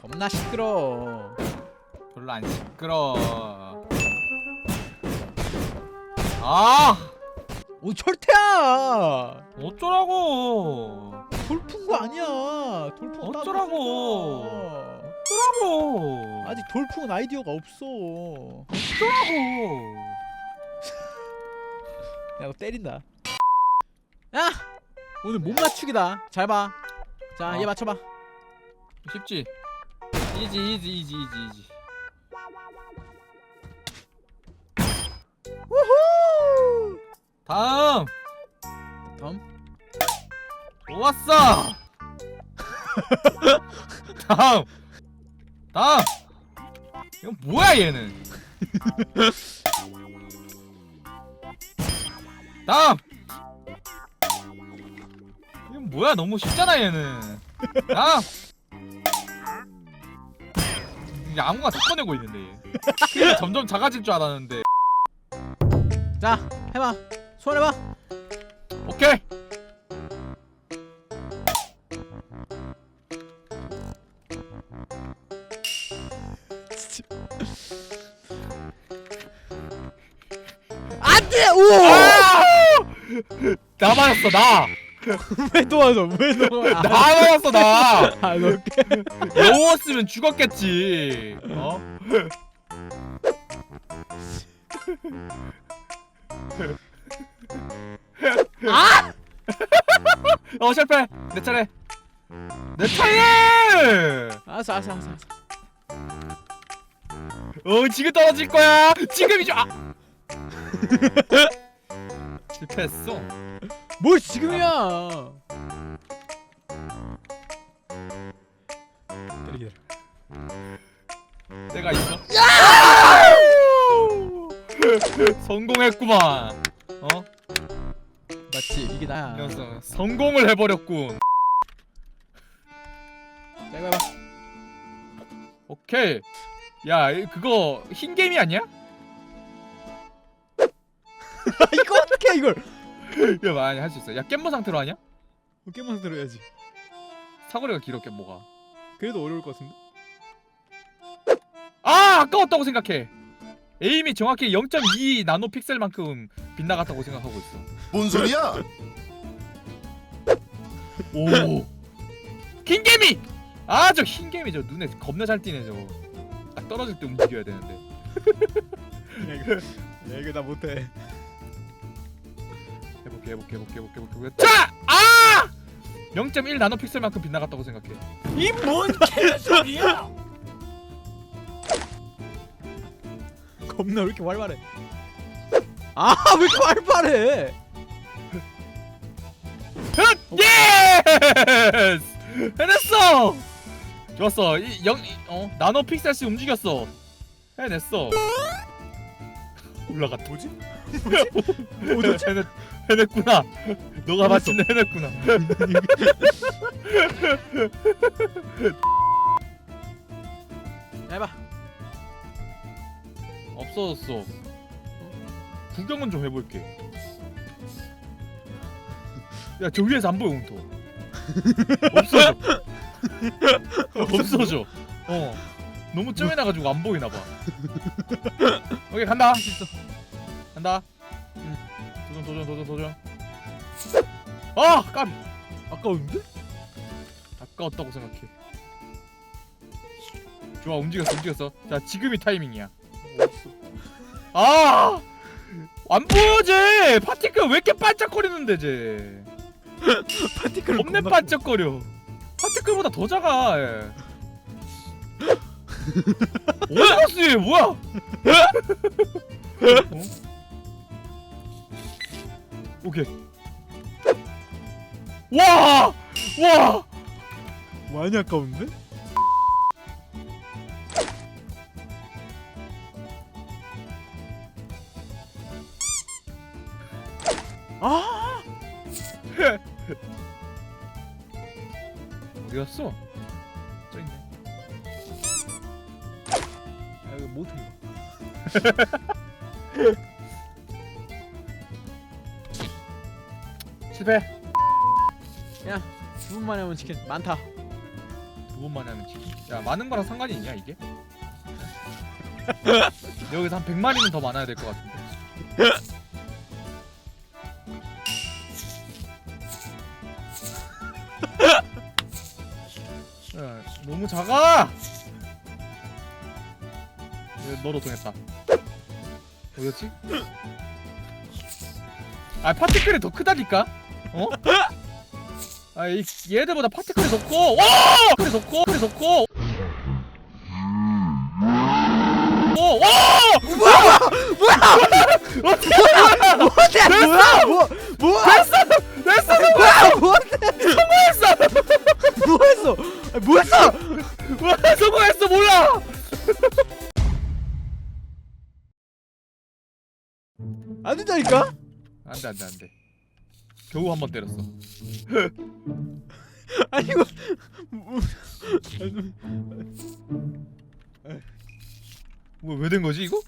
겁나 시끄러. 별로 안 시끄러. 아 오 철퇴야. 어쩌라고? 돌푼 거 아니야. 돌푼 거 어쩌라고? 어쩌라고? 아직 돌풍은 아이디어가 없어. 어쩌라고? 야, 너 때린다. 야, 오늘 못 맞추기다. 잘 봐. 자, 어. 얘 맞춰봐. 쉽지? 이지 이지 이지 이지 이지. 우후. 다음 다음. 좋았어. 다음 다음. 이건 뭐야 얘는? 다음. 뭐야 너무 쉽잖아 얘는. 다음. 이게 아무가 다 꺼내고 있는데 얘. 크기가 점점 작아질 줄 알았는데. 자, 해봐. 손해봐. 오케이. 안돼. 우와. 아! 나 맞았어 나. 왜 도와줘? 왜 도와? 나 맞았어 나. 아, 이렇게. 영어였으면 죽었겠지. 어? 아! 어 실패. 내 차례. 내 차례. 알았어, 알았어, 알았어. 알았어. 어 지금 떨어질 거야. 지금이죠. 아. 실패했어. 뭘 지금이야? 기다려, 기다려. 내가 있어. 성공했구만. 어? 맞지? 이게 나야. 녀석 성공을 해버렸군. 자, 이거 해봐. 오케이. 야 이- 그거 흰 게임이 아니야? 이거 어떻게 해, 이걸? 야 많이 할 수 있어. 야 깻모 상태로 하냐? 깨만 들어야지. 사거리가 길어 깻모가. 그래도 어려울 것 같은데. 아 아까웠다고 생각해. 에임이 정확히 0.2 나노 픽셀만큼 빗나갔다고 생각하고 있어. 뭔 소리야? 오. 흰개미. 아저 흰개미 저 눈에 겁나 잘 띄네 저거. 딱 떨어질 때 움직여야 되는데. 야, 이거, 야, 이거 나 못해. 해볼게 해볼게 해볼게 해볼게 해볼게. 자! 아! 0.1 나노 픽셀만큼 빗나갔다고 생각해. 이 뭔 개소리야? 겁나 왜 이렇게 활발해? 아, 왜 이렇게 활발해? 예스! 해냈어! 좋았어. 이, 영, 이, 어, 나노 픽셀씩 움직였어. 해냈어. 올라갔다. 뭐지? 뭐지? 해냈, 해냈구나. 너가 마침내 해냈구나. 해봐. 없어졌어. 구경은 좀 해볼게. 야, 저 위에서 안 보여, 운터. 없어져. 없어져. 어. 너무 쯤에 나가지고 안 보이나 봐. 오케이 간다. 간다. 응. 도전 도전 도전. 아 깜. 아까운데? 아까웠다고 생각해. 좋아 움직였어 움직였어. 자 지금이 타이밍이야. 아! 안 보여제 파티클 왜 이렇게 반짝거리는데 쟤 파티클 겁내 반짝거려 파티클보다 더 작아 얘. 어디 갔어 얘 뭐야 어? 오케이 와! 와! 많이 아까운데? 아! 어디 갔어? 저 있네 아, 이거 못해 실패. 야, 두 분만에 온 치킨 많다. 두 번만에 하면 치킨. 야 많은 거랑 상관이 있냐 이게? 여기서 한 100마리는 더 많아야 될 것 같은데. 야, 너무 작아! 얘 너로 통했다. 어디였지? 아 파티클이 더 크다니까? 어? 아 이, 얘들보다 파티클이 더 커! 와! 커! 파티클이 더 커! 오! 와! 뭐야 뭐야 뭐 뭐야 됐어! 뭐야 뭐한테 뭐했어 뭐했어 뭐했어 와 성공했어 몰라! 안 된다니까 안돼 안돼 안돼 겨우 한 번 때렸어 아니 이거 뭐왜 된 거지 이거?